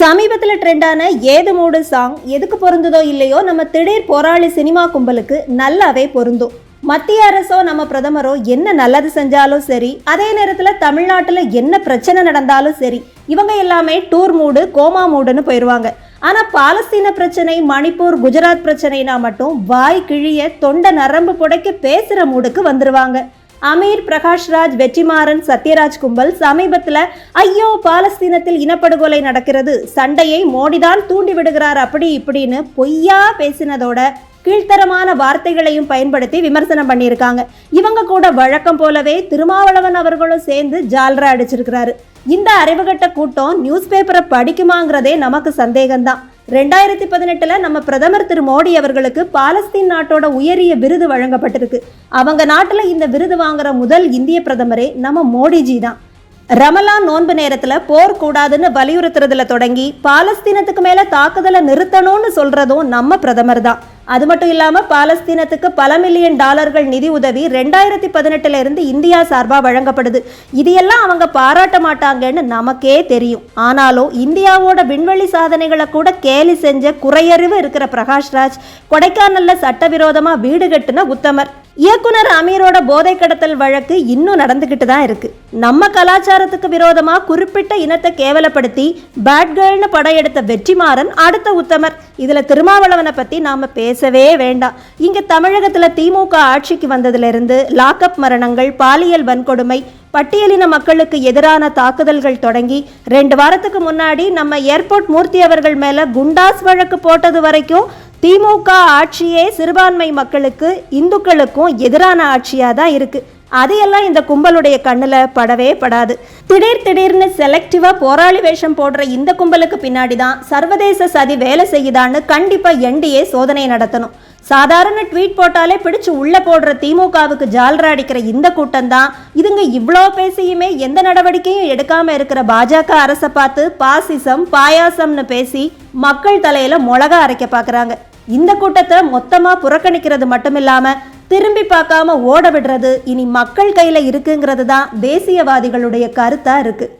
சமீபத்தில் ட்ரெண்டான ஏது மூடு சாங் எதுக்கு பொருந்துதோ இல்லையோ நம்ம திடீர் போராளி சினிமா கும்பலுக்கு நல்லாவே பொருந்தும். மத்திய அரசோ நம்ம பிரதமரோ என்ன நல்லது செஞ்சாலும் சரி அதே நேரத்தில் தமிழ்நாட்டில் என்ன பிரச்சனை நடந்தாலும் சரி இவங்க எல்லாமே டூர் மூடு கோமா மூடுன்னு போயிடுவாங்க ஆனால் பாலஸ்தீன பிரச்சனை மணிப்பூர் குஜராத் பிரச்சனைனா மட்டும் வாய் கிழிய தொண்டை நரம்பு புடைக்க பேசுகிற மூடுக்கு வந்துருவாங்க. அமீர் பிரகாஷ்ராஜ் வெற்றிமாறன் சத்யராஜ் கும்பல் சமீபத்தில் ஐயோ பாலஸ்தீனத்தில் இனப்படுகொலை நடக்கிறது சண்டையை மோடிதான் தூண்டி விடுகிறார் அப்படி இப்படின்னு பொய்யா பேசினதோட கீழ்த்தரமான வார்த்தைகளையும் பயன்படுத்தி விமர்சனம் பண்ணியிருக்காங்க. இவங்க கூட வழக்கம் போலவே திருமாவளவன் அவர்களும் சேர்ந்து ஜால்ரா அடிச்சிருக்கிறாரு. இந்த அறிவுகட்ட கூட்டம் நியூஸ் பேப்பரை படிக்குமாங்கிறதே நமக்கு சந்தேகம்தான். ரெண்டாயிரத்தி பதினெட்டில் நம்ம பிரதமர் திரு மோடி அவர்களுக்கு பாலஸ்தீன் நாட்டோட உயரிய விருது வழங்கப்பட்டிருக்கு. அவங்க நாட்டில் இந்த விருது வாங்குற முதல் இந்திய பிரதமரே நம்ம மோடிஜி தான். ரமலான் நோன்பு நேரத்தில் போர் கூடாதுன்னு வலியுறுத்துறதுல தொடங்கி பாலஸ்தீனத்துக்கு மேலே தாக்குதலை நிறுத்தணும்னு சொல்கிறதும் நம்ம பிரதமர் தான். அது மட்டும் இல்லாமல் பாலஸ்தீனத்துக்கு பல மில்லியன் டாலர்கள் நிதி உதவி ரெண்டாயிரத்தி பதினெட்டுல இருந்து இந்தியா சார்பாக வழங்கப்படுது. இது எல்லாம் அவங்க பாராட்ட மாட்டாங்கன்னு நமக்கே தெரியும். ஆனாலும் இந்தியாவோட விண்வெளி சாதனைகளை கூட கேலி செஞ்ச குறையறிவு இருக்கிற பிரகாஷ்ராஜ் கொடைக்கானல்ல சட்டவிரோதமா வீடு கட்டுன உத்தமர். இயக்குனர் அமீரோட போதை கடத்தல் வழக்கு இன்னும் நடந்துகிட்டு தான் இருக்கு. நம்ம கலாச்சாரத்துக்கு விரோதமா குறிப்பிட்ட இனத்தை கேவலப்படுத்தி பேட் கேர்ள்னு படையெடுத்த வெற்றிமாறன் அடுத்த உத்தமர். இதுல திருமாவளவனை பத்தி நாம பேசவே வேண்டாம். இங்க தமிழகத்துல திமுக ஆட்சிக்கு வந்ததுல இருந்து லாக்அப் மரணங்கள் பாலியல் வன்கொடுமை பட்டியலின மக்களுக்கு எதிரான தாக்குதல்கள் தொடங்கி ரெண்டு வாரத்துக்கு முன்னாடி நம்ம ஏர்போர்ட் மூர்த்தி அவர்கள் மேலே குண்டாஸ் வழக்கு போட்டது வரைக்கும் திமுக ஆட்சியே சிறுபான்மை மக்களுக்கு இந்துக்களுக்கும் எதிரான ஆட்சியாக தான் இருக்கு. அதையெல்லாம் இந்த கும்பலுடைய கண்ணில் படவே படாது. திடீர் திடீர்னு செலக்டிவாக போராளி வேஷம் போடுற இந்த கும்பலுக்கு பின்னாடி தான் சர்வதேச சதி வேலை செய்யுதான்னு கண்டிப்பாக என்டிஏ சோதனை நடத்தணும். சாதாரண ட்வீட் போட்டாலே பிடிச்சு உள்ளே போடுற திமுகவுக்கு ஜால்ரா அடிக்கிற இந்த கூட்டம் தான் இதுங்க இவ்வளோ பேசியுமே எந்த நடவடிக்கையும் எடுக்காமல் இருக்கிற பாஜக அரசை பார்த்து பாசிசம் பாயாசம்னு பேசி மக்கள் தலையில் மிளகா அரைக்க பார்க்குறாங்க இந்த கூட்டத்தை மொத்தமாக புறக்கணிக்கிறது மட்டும் இல்லாமல் திரும்பி பார்க்காம ஓட விடுறது இனி மக்கள் கையில் இருக்குங்கிறது தான் தேசியவாதிகளுடைய கருத்தாக இருக்குது